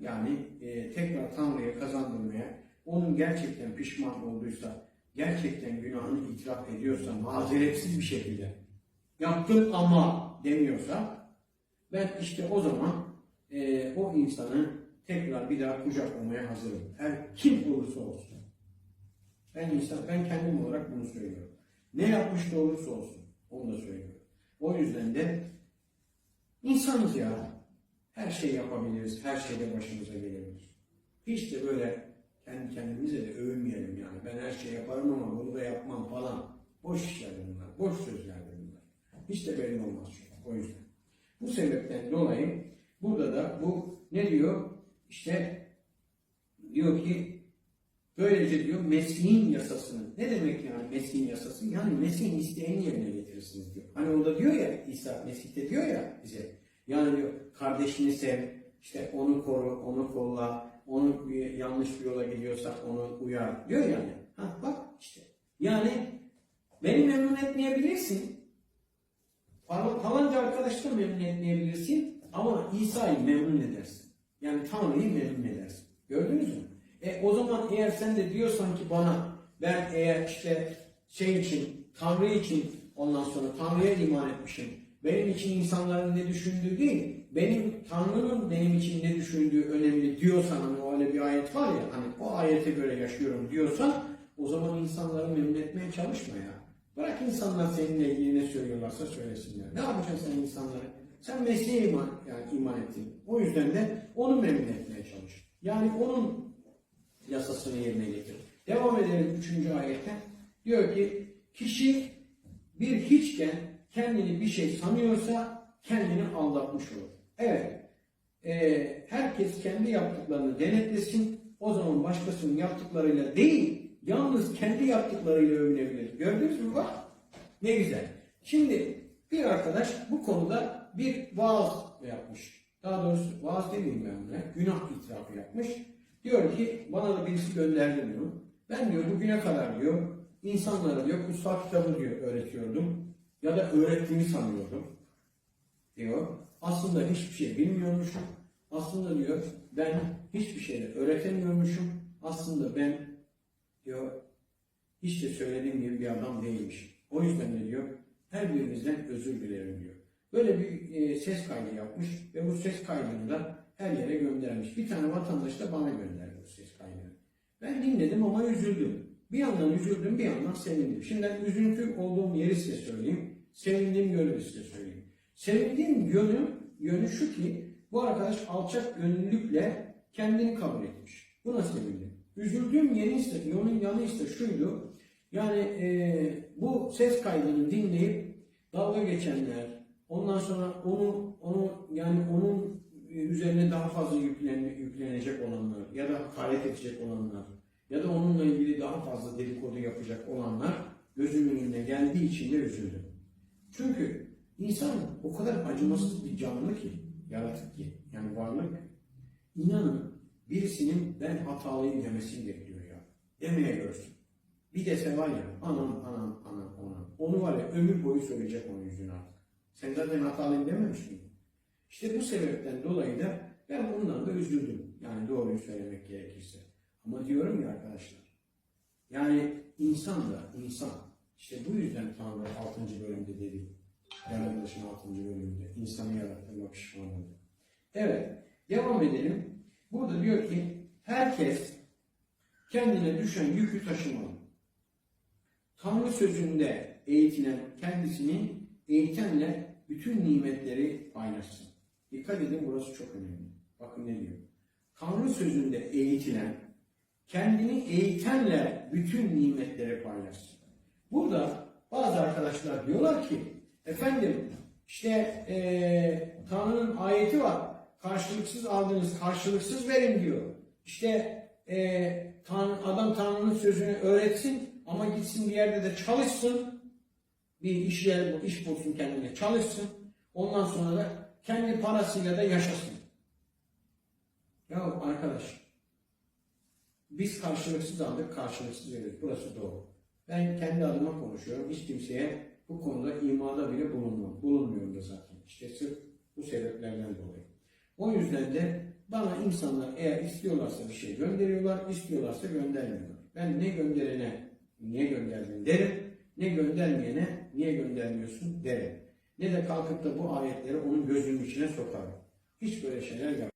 yani e, tekrar Tanrı'ya kazandırmaya, onun gerçekten pişman olduysa, gerçekten günahını itiraf ediyorsa, mazeretsiz bir şekilde yaptım ama demiyorsa, ben işte o zaman e, o insanı tekrar bir daha kucaklamaya hazırım. Her kim olursa olsun. Ben insan, ben kendim olarak bunu söylüyorum. Ne yapmış da olursa olsun, onu da söylüyorum. O yüzden de insanız ya. Her şey yapabiliriz, her şeyde başımıza gelebilir. Hiç de böyle kendi kendimize de övünmeyelim yani. Ben her şey yaparım ama bunu da yapmam falan. Boş işler bunlar, boş sözler bunlar. Hiç de belli olmaz çünkü o yüzden. Bu sebepten dolayı burada da bu ne diyor? İşte diyor ki böylece diyor Mesih'in yasasını. Ne demek yani Mesih'in yasası? Yani Mesih'in isteğini yerine getirirsiniz diyor. Hani orada diyor ya İsa Mesih de diyor ya bize. Yani diyor kardeşini sev, işte onu koru, onu kolla, onu yanlış bir yola gidiyorsa onu uyar diyor yani. Ha bak işte. Yani beni memnun etmeyebilirsin. Falan- Falanca arkadaşı da memnun etmeyebilirsin ama İsa'yı memnun edersin. Yani Tanrı'yı memnun edersin. Gördünüz mü? E o zaman eğer sen de diyorsan ki bana ben eğer işte şey için, Tanrı için ondan sonra Tanrı'ya iman etmişim. Benim için insanların ne düşündüğü değil, benim Tanrı'nın benim için ne düşündüğü önemli diyorsan hani öyle bir ayet var ya hani o ayete göre yaşıyorum diyorsan o zaman insanları memnun etmeye çalışma ya. Bırak insanlar seninle ilgili ne söylüyorlarsa söylesinler. Ne yapacaksın sen insanları? Sen Mesih'e iman, yani iman ettin. O yüzden de onu memnun etmeye çalış. Yani onun yasasını yerine getir. Devam edelim 3. ayette. Diyor ki kişi bir hiçken kendini bir şey sanıyorsa kendini aldatmış olur. Evet. Ee, herkes kendi yaptıklarını denetlesin. O zaman başkasının yaptıklarıyla değil, yalnız kendi yaptıklarıyla övünebilir. Gördünüz mü bak? Ne güzel. Şimdi bir arkadaş bu konuda bir vaaz yapmış. Daha doğrusu vaaz demeyeyim ben buna. Günah itirafı yapmış. Diyor ki bana da birisi gönderdi diyor. Ben diyor bugüne kadar diyor insanlara diyor kutsal kitabı diyor öğretiyordum. Ya da öğrettiğimi sanıyordum. Diyor. Aslında hiçbir şey bilmiyormuşum. Aslında diyor ben hiçbir şey de öğretemiyormuşum. Aslında ben diyor hiç de söylediğim gibi bir adam değilmiş. O yüzden de diyor her birinizden özür dilerim diyor. Böyle bir e, ses kaydı yapmış ve bu ses kaydını da her yere göndermiş. Bir tane vatandaş da bana gönderdi bu ses kaydını. Ben dinledim ama üzüldüm. Bir yandan üzüldüm, bir yandan sevindim. Şimdi ben üzüntü olduğum yeri size söyleyeyim. Sevindiğim yönü size söyleyeyim. Sevindiğim yönü, yönü şu ki bu arkadaş alçak gönüllülükle kendini kabul etmiş. Buna sevindim. Üzüldüğüm yeri ise, yönün yanı ise şuydu. Yani e, bu ses kaydını dinleyip dalga geçenler, ondan sonra onu onu yani onun üzerine daha fazla yüklen, yüklenecek olanlar ya da hakaret edecek olanlar ya da onunla ilgili daha fazla dedikodu yapacak olanlar gözümün önüne geldiği için de üzüldüm. Çünkü insan o kadar acımasız bir canlı ki, yaratık ki, yani varlık. İnanın birisinin ben hatalıyım demesini bekliyor ya. Demeye görsün. Bir dese var ya, anam anam anam anam. Onu var ya ömür boyu söyleyecek onun yüzüne artık. Sen zaten hatalıyım dememiş? İşte bu sebepten dolayı da ben bundan da üzüldüm. Yani doğruyu söylemek gerekirse. Ama diyorum ya arkadaşlar. Yani insan da insan. İşte bu yüzden Tanrı 6. bölümde dedi. Yaratılışın 6. bölümünde. insanı yarattığıma pişman oldu. Evet. Devam edelim. Burada diyor ki herkes kendine düşen yükü taşımalı. Tanrı sözünde eğitilen kendisini eğitenle bütün nimetleri paylaşsın. Dikkat edin burası çok önemli. Bakın ne diyor. Tanrı sözünde eğitilen kendini eğitenle bütün nimetleri paylaşsın. Burada bazı arkadaşlar diyorlar ki efendim işte eee Tanrı'nın ayeti var. Karşılıksız aldınız, karşılıksız verin diyor. İşte eee Tanrı, adam Tanrı'nın sözünü öğretsin ama gitsin bir yerde de çalışsın. Bir iş yer, iş bulsun kendine çalışsın. Ondan sonra da kendi parasıyla da yaşasın. Ya arkadaş biz karşılıksız aldık, karşılıksız veriyoruz. Burası doğru. Ben kendi adıma konuşuyorum. Hiç kimseye bu konuda imada bile bulunmam. Bulunmuyorum da zaten. İşte sırf bu sebeplerden dolayı. O yüzden de Bana insanlar eğer istiyorlarsa bir şey gönderiyorlar, istiyorlarsa göndermiyorlar. Ben ne gönderene niye gönderdin derim, ne göndermeyene niye göndermiyorsun derim. Ne de kalkıp da bu ayetleri onun gözünün içine sokarım. Hiç böyle şeyler yap.